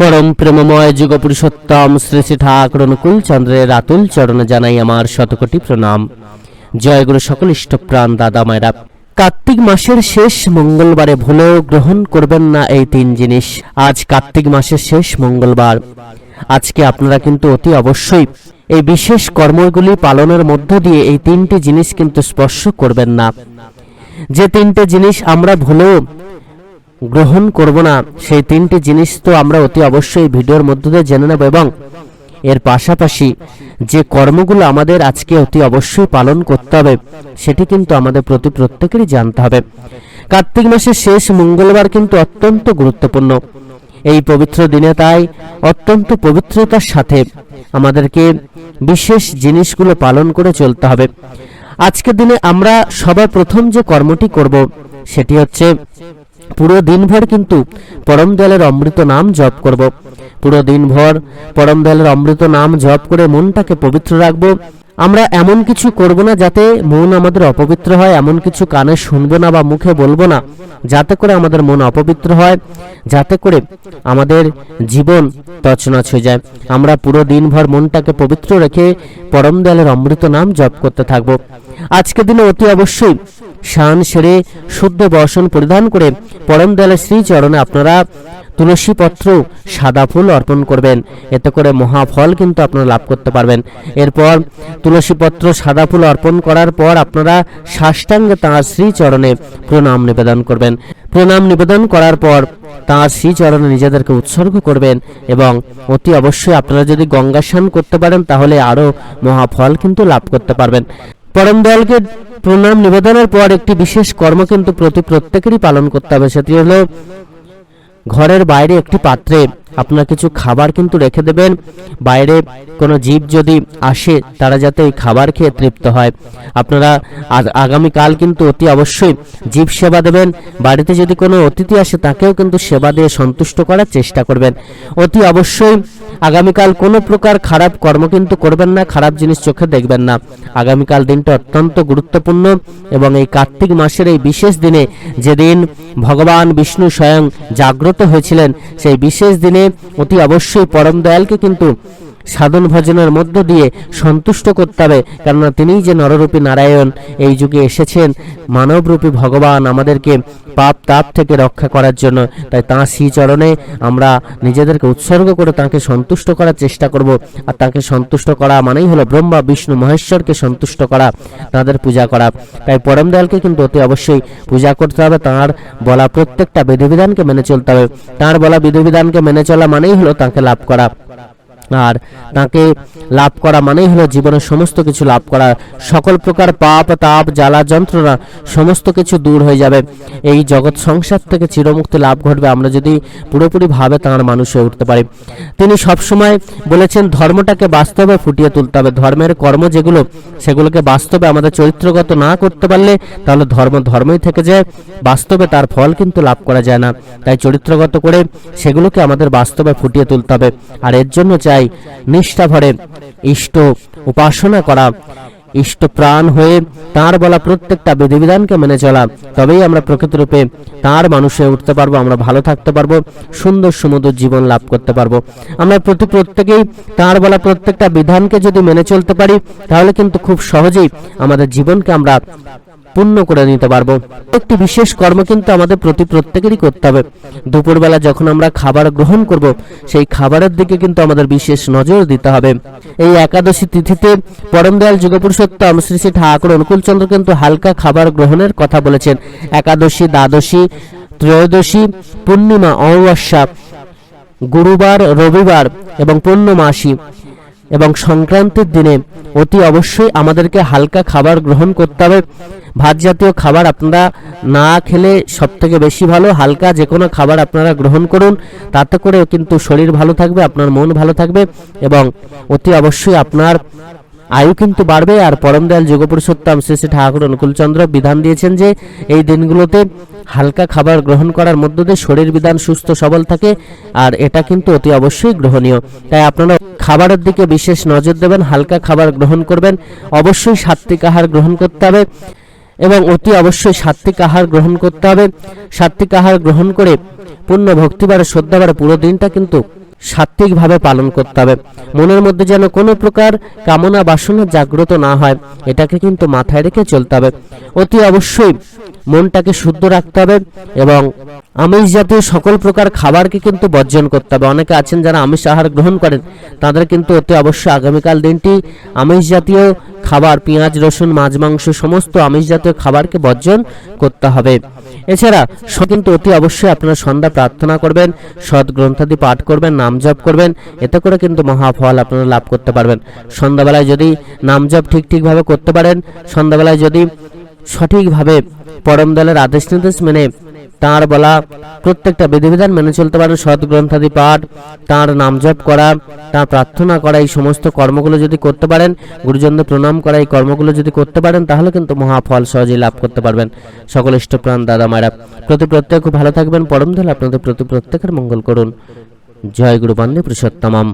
পরম প্রেমময় যুগ পুরুষোত্তম শ্রী শ্রী ঠাকুর অনুকূল চন্দ্রের আতুল চরণে জানাই আমার শতকোটি প্রণাম। জয় গুরু সকল ইষ্টপ্রাণ দাদা মায়েরা। কার্তিক মাসের শেষ মঙ্গলবারে ভুলেও গ্রহণ করবেন না এই তিন জিনিস। আজ কার্তিক মাসের শেষ মঙ্গলবার। আজকে আপনারা কিন্তু অতি অবশ্যই এই বিশেষ কর্মগুলি পালনের মধ্য দিয়ে এই তিনটি জিনিস কিন্তু স্পর্শ করবেন না। যে তিনটে জিনিস আমরা ভুলেও গ্রহণ করব না। সেই তিনটি জিনিস তো আমরা অতি অবশ্যই ভিডিওর মধ্য দিয়ে জেনে নেব এবং এর পাশাপাশি যে কর্মগুলো আমাদের আজকে অতি অবশ্যই পালন করতে হবে, সেটি কিন্তু আমাদের প্রতি প্রত্যেকেরই জানতে হবে। কার্তিক মাসের শেষ মঙ্গলবার কিন্তু অত্যন্ত গুরুত্বপূর্ণ। এই পবিত্র দিনে তাই অত্যন্ত পবিত্রতার সাথে আমাদেরকে বিশেষ জিনিসগুলো পালন করে চলতে হবে। আজকের দিনে আমরা সবার প্রথম যে কর্মটি করব, সেটি হচ্ছে পুরো দিনভর কিন্তু পরম দয়ালের অমৃত নাম জপ করব। পুরো দিনভর পরম দয়ালের অমৃত নাম জপ করে মনটাকে পবিত্র রাখব। আমরা এমন কিছু করব না যাতে মন আমাদের অপবিত্র হয়, এমন কিছু কানে শুনব না বা মুখে বলব না। যাতে করে আমাদের মন অপবিত্র হয়, যাতে করে আমাদের জীবন তছনছ হয়ে যায়। আমরা পুরো দিনভর মনটাকে পবিত্র রেখে পরম দয়ালের অমৃত নাম জপ করতে থাকব। আজকের দিনে অতি অবশ্যই শান সেরে শুদ্ধ বসন পরিধান করে পরম দয়ালের শ্রীচরণে আপনারা তুলসী পত্র, সাদা ফুল অর্পণ করবেন। এতে করে মহাফল কিন্তু আপনারা লাভ করতে পারবেন। এরপর তুলসী পত্র, সাদা ফুল অর্পণ করার পর আপনারা সাষ্টাঙ্গে তাঁর শ্রীচরণে প্রণাম নিবেদন করবেন। প্রণাম নিবেদন করার পর তাঁর শ্রীচরণে নিজেদেরকে উৎসর্গ করবেন এবং অতি অবশ্যই আপনারা যদি গঙ্গা স্নান করতে পারেন, তাহলে আরও মহাফল কিন্তু লাভ করতে পারবেন। পরম দয়ালকে প্রণাম নিবেদনের পর একটি বিশেষ কর্ম কিন্তু প্রতি প্রত্যেকেরই পালন করতে হবে, সেটি হলো ঘরের বাইরে একটি পাত্রে আপনার কিছু খাবার কিন্তু রেখে দেবেন। বাইরে কোনো জীব যদি আসে, তারা যাতে এই খাবার খেয়ে তৃপ্ত হয়। আপনারা আগ- আগামীকাল কিন্তু অতি অবশ্যই জীব সেবা দেবেন। বাড়িতে যদি কোনো অতিথি আসে, তাকেও কিন্তু সেবা দিয়ে সন্তুষ্ট করার চেষ্টা করবেন। অতি অবশ্যই আগামীকাল কোনো প্রকার খারাপ কর্ম কিন্তু করবেন না, খারাপ জিনিস চোখে দেখবেন না। আগামীকাল দিনটা অত্যন্ত গুরুত্বপূর্ণ এবং এই কার্তিক মাসের এই বিশেষ দিনে যেদিন ভগবান বিষ্ণু স্বয়ং জাগ্রত হয়েছিলেন, সেই বিশেষ দিনে অতি অবশ্যই পরম দয়ালকে কিন্তু সাধন ভজনের মধ্য দিয়ে সন্তুষ্ট করতে হবে, কেননা তিনিই যে নররূপী নারায়ণ, এই যুগে এসেছেন মানবরূপী ভগবান আমাদেরকে পাপ তাপ থেকে রক্ষা করার জন্য। তাই তাঁর শ্রীচরণে আমরা নিজেদেরকে উৎসর্গ করে তাকে সন্তুষ্ট করার চেষ্টা করব। আর তাকে সন্তুষ্ট করা মানেই হলো ব্রহ্মা, বিষ্ণু, মহেশ্বরকে সন্তুষ্ট করা, তাদের পূজা করা। তাই পরম দয়ালকে কিন্তু অতি অবশ্যই পূজা করতে হবে। তাঁর বলা প্রত্যেকটা বিধিবিধানকে মেনে চলতে হবে। তাঁর বলা বিধিবিধানকে মেনে চলা মানেই হলো তাকে লাভ করা। আর তাকে লাভ করা মানেই হলো জীবনের সমস্ত কিছু লাভ করা। সকল প্রকার পাপ, তাপ, জ্বালা, যন্ত্রণা সমস্ত কিছু দূর হয়ে যাবে। এই জগৎ সংসার থেকে চিরমুক্তি লাভ ঘটবে, আমরা যদি পুরোপুরি ভাবে তাঁর মানুষ হয়ে উঠতে পারি। তিনি সবসময় বলেছেন, ধর্মটাকে বাস্তবে ফুটিয়ে তুলতে হবে। ধর্মের কর্ম যেগুলো, সেগুলোকে বাস্তবে আমাদের চরিত্রগত না করতে পারলে, তাহলে ধর্ম ধর্মই থেকে যায়, বাস্তবে তার ফল কিন্তু লাভ করা যায় না। তাই চরিত্রগত করে সেগুলোকে আমাদের বাস্তবে ফুটিয়ে তুলতে হবে। আর এর জন্য চাই নিষ্ঠা ভরে ইষ্ট উপাসনা করা, ইষ্ট প্রাণ হয়ে তার বলা প্রত্যেকটা বিধিবিধানকে মেনে চলা। তবেই আমরা প্রকৃতরূপে তার মানুষে উঠতে পারব, আমরা ভালো থাকতে পারব, সুন্দর সুমধুর জীবন লাভ করতে পারব। আমরা প্রতি প্রত্যেকেই তার বলা প্রত্যেকটা বিধানকে যদি মেনে চলতে পারি, তাহলে কিন্তু খুব সহজেই আমাদের জীবনকে আমরা পূর্ণ করে নিতে পারব। একটি বিশেষ কর্ম কিন্তু আমাদের প্রতি প্রত্যেকেরই করতে হবে। দুপুরবেলা যখন আমরা খাবার গ্রহণ করব, সেই খাবারের দিকে কিন্তু আমাদের বিশেষ নজর দিতে হবে। এই একাদশী তিথিতে পরম দয়াল যুগপুরুষোত্তম শ্রী শ্রী ঠাকুর অনুকূলচন্দ্র কিন্তু হালকা খাবার গ্রহণের কথা বলেছেন। একাদশী, দ্বাদশী, ত্রয়োদশী, পূর্ণিমা, অমাবস্যা, গুরুবার, রবিবার এবং পূর্ণমাসী। এবং সংক্রান্তির দিনে অতি অবশ্যই আমাদেরকে হালকা খাবার গ্রহণ করতে হবে। ভাত জাতীয় খাবার আপনারা না খেলে সব থেকে বেশি ভালো, হালকা যে কোনো খাবার আপনারা গ্রহণ করুন। তাতে করেও কিন্তু শরীর ভালো থাকবে, আপনার মন ভালো থাকবে এবং অতি অবশ্যই আপনার আয়ু কিন্তু বাড়বে আর পরম দয়াল যুগপুরুষোত্তম শ্রী শ্রী ঠাকুর অনুকূলচন্দ্র বিধান দিয়েছেন যে এই দিনগুলোতে হালকা খাবার গ্রহণ করার মধ্য দিয়ে শরীর বিধান সুস্থ সবল থাকে আর এটা কিন্তু অতি অবশ্যই গ্রহণীয়। তাই আপনারা খাবারের দিকে বিশেষ নজর দেবেন, হালকা খাবার গ্রহণ করবেন, অবশ্যই সাত্বিক আহার গ্রহণ করতে হবে এবং অতি অবশ্যই সাত্বিক আহার গ্রহণ করতে হবে। সাত্বিক আহার গ্রহণ করে পূর্ণ ভক্তিবারে শ্রদ্ধাবারে পুরো দিনটা কিন্তু সাত্বিকভাবে পালন করতে হবে। মনের মধ্যে যেন কোনো প্রকার কামনা বাসনা জাগ্রত না হয়, এটাকে কিন্তু মাথায় রেখে চলতে হবে। অতি অবশ্যই মনটাকে শুদ্ধ রাখতে হবে এবং আমিষ জাতীয় সকল প্রকার খাবারকে কিন্তু বর্জন করতে হবে। অনেকে আছেন যারা আমিষ আহার গ্রহণ করেন, তাদের কিন্তু অতি অবশ্যই আগামীকাল দিনটি আমিষ জাতীয় খাবার, পেঁয়াজ, রসুন, মাছ, মাংস, সমস্ত আমিষ জাতীয় খাবারকে বর্জন করতে হবে। এছাড়া কিন্তু অতি অবশ্যই আপনারা সন্ধ্যা প্রার্থনা করবেন, সৎ গ্রন্থাদি পাঠ করবেন, নাম জপ করবেন, এতে করে কিন্তু মহাফল আপনারা লাভ করতে পারবেন। সন্ধ্যাবেলায় যদি নাম জপ ঠিক ঠিকভাবে করতে পারেন, সন্ধ্যাবেলায় যদি সঠিকভাবে পরম দলের আদেশ নির্দেশ মেনে তাঁর বলা, প্রত্যেকটা বিধিবিধান মেনে চলতে পারেন সৎ গ্রন্থাদি পাঠ, তাঁর নাম জপ করা, তাঁর প্রার্থনা করা, এই সমস্ত কর্মগুলো যদি করতে পারেন, গুরুজনদের প্রণাম করা, এই কর্মগুলো যদি করতে পারেন, তাহলে কিন্তু মহাফল সহজেই লাভ করতে পারবেন। সকল ইষ্টপ্রাণ দাদা মায়েরা প্রতি প্রত্যেক খুব ভালো থাকবেন, পরম দল আপনাদের প্রতি প্রত্যেকের মঙ্গল করুন। জয় গুরু বান্ধব পুরুষোত্তমম।